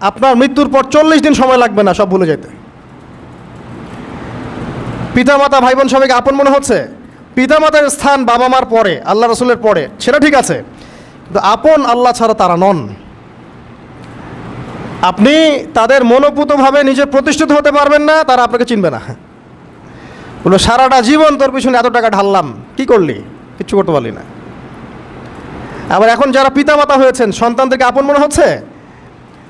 আপনার মৃত্যুর পর চল্লিশ দিন সময় লাগবে না সব ভুলে যেতে পিতামাতা ভাই বোন সবাইকে আপন মনে হচ্ছে? পিতামাতার স্থান বাবা মার পরে, আল্লাহ রসুলের পরে, সেটা ঠিক আছে। কিন্তু আপন আল্লাহ ছাড়া তারা নন। আপনি তাদের মনোপুতভাবে নিজে প্রতিষ্ঠিত হতে পারবেন না, তারা আপনাকে চিনবে না। বলো, সারাটা জীবন তোর পিছনে এত টাকা ঢাললাম, কি করলি? কিচ্ছু করতে পারলি না। আবার এখন যারা পিতামাতা হয়েছেন, সন্তানদেরকে আপন মনে হচ্ছে?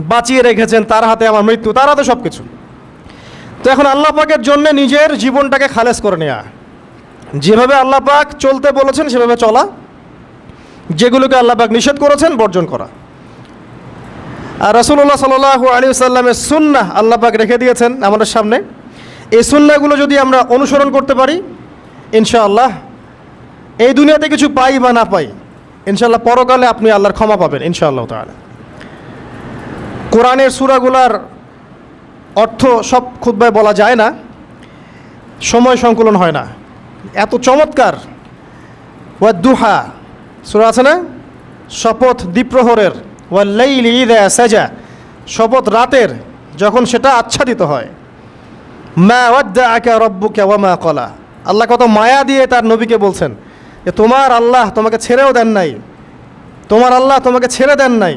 বাঁচিয়ে রেখেছেন, তার হাতে আমার মৃত্যু, তার হাতে সব কিছু তো এখন আল্লাহ পাকের জন্য নিজের জীবনটাকে খালেজ করে নেওয়া যেভাবে আল্লাহ পাক চলতে বলেছেন, সেভাবে চলা। যেগুলোকে আল্লাহ পাক নিষেধ করেছেন, বর্জন করা। আর রসুল্লাহ সাল্লাহ আলী সাল্লামের সুন্না আল্লাহ পাক রেখে দিয়েছেন আমাদের সামনে। এই সুন্নাগুলো যদি আমরা অনুসরণ করতে পারি, ইনশাআল্লাহ এই দুনিয়াতে কিছু পাই বা না পাই, ইনশাআল্লাহ পরকালে আপনি আল্লাহর ক্ষমা পাবেন, ইনশাআল্লাহ তাহলে কোরআনের সুরাগুলার অর্থ সব খুদ্ায় বলা যায় না, সময় সংকুলন হয় না। এত চমৎকার। ওয়া দুহা, সুরা আছে না? শপথ দ্বীপ্রহরের। ওয়া লাইলি ইদা সাজা, শপথ রাতের যখন সেটা আচ্ছাদিত হয়। মা ওয়াদ্দা আকা রব্বুকা ওয়া মা কলা আল্লাহ কত মায়া দিয়ে তার নবীকে বলছেন যে, তোমার আল্লাহ তোমাকে ছেড়েও দেন নাই। তোমার আল্লাহ তোমাকে ছেড়ে দেন নাই।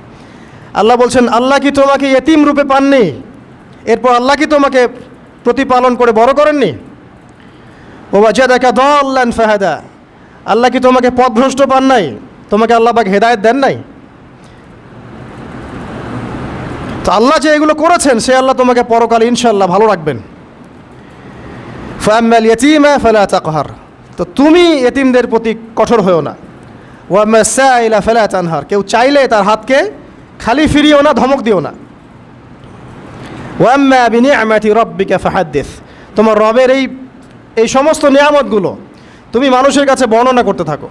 আল্লাহ বলছেন, আল্লাহ কি তোমাকে এতিম রূপে পাননি? এরপর আল্লাহ কি তোমাকে প্রতিপালন করে বড় করেননি? ও বাজা দেখা দল্লান ফাহাদা। আল্লাহ কি তোমাকে পথভ্রষ্ট পান নাই? তোমাকে আল্লাহ পাক হেদায়ত দেন নাই? তো আল্লাহ যে এগুলো করেছেন, সে আল্লাহ তোমাকে পরকালে ইনশাল্লাহ ভালো রাখবেন। ফাম্মাল ইয়তিমা ফালা তাকহার। তো তুমি এতিমদের প্রতি কঠোর হয়েও না। ওয়াম্মা সাইলা ফেলা তানহার। কেউ চাইলে তার হাতকে খালি ফিরিও না, ধমক দিও না। ওয়াম্মা বিনিআমাতি রব্বিকা ফাহাদ্দিস। তোমার রবের এই এই সমস্ত নিয়ামতগুলো তুমি মানুষের কাছে বর্ণনা করতে থাকো।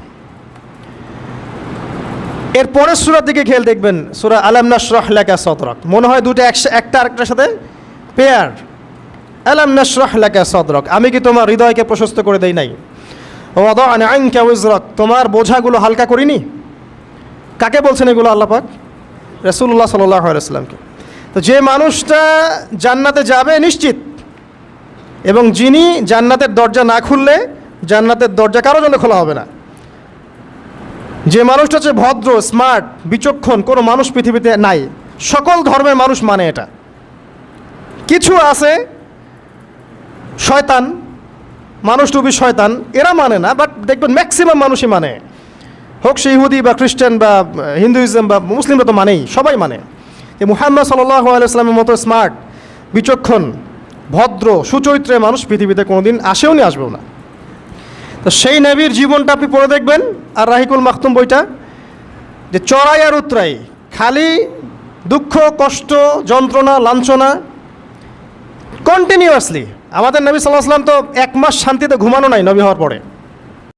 এর পরের সুরার দিকে খেয়াল দেখবেন, সুরা আলাম নাশরাহ লাকা সদরক। মনে হয় দুটো একটা আরেকটার সাথে পেয়ার আলাম নাশরাহ লাকা সদরক। আমি কি তোমার হৃদয়কে প্রশস্ত করে দেই নাই? ও আন আইনকা উজরক তোমার বোঝাগুলো হালকা করিনি? কাকে বলছেন এগুলো আল্লাহ পাক? রসুল্লাহ সাল্লাহ আলাইসলামকে তো যে মানুষটা জান্নাতে যাবে নিশ্চিত, এবং যিনি জান্নাতের দরজা না খুললে জান্নাতের দরজা কারও জন্য খোলা হবে না। যে মানুষটা হচ্ছে ভদ্র স্মার্ট বিচক্ষণ, কোনো মানুষ পৃথিবীতে নাই। সকল ধর্মের মানুষ মানে এটা। কিছু আছে, শয়তান, মানুষ টুবি শয়তান, এরা মানে না বাট দেখবেন ম্যাক্সিমাম মানুষই মানে। হোক সে ইহুদি বা খ্রিস্টান বা হিন্দুইজম বা মুসলিমরা তো মানেই, সবাই মানে। যে মুহাম্মদ সাল্লাহ আলাইসলামের মতো স্মার্ট বিচক্ষণ, ভদ্র, সুচরিত্রে মানুষ পৃথিবীতে কোনোদিন আসেও নি, আসবেও না। তো সেই নবীর জীবনটা আপনি পড়ে দেখবেন, আর রাহিকুল মাখতুম বইটা, যে চড়াই আর উতরাই, খালি দুঃখ, কষ্ট, যন্ত্রণা, লাঞ্ছনা কন্টিনিউয়াসলি আমাদের নবী সাল্লাহ সাল্লাম তো এক মাস শান্তিতে ঘুমানো নাই নবী হওয়ার পরে।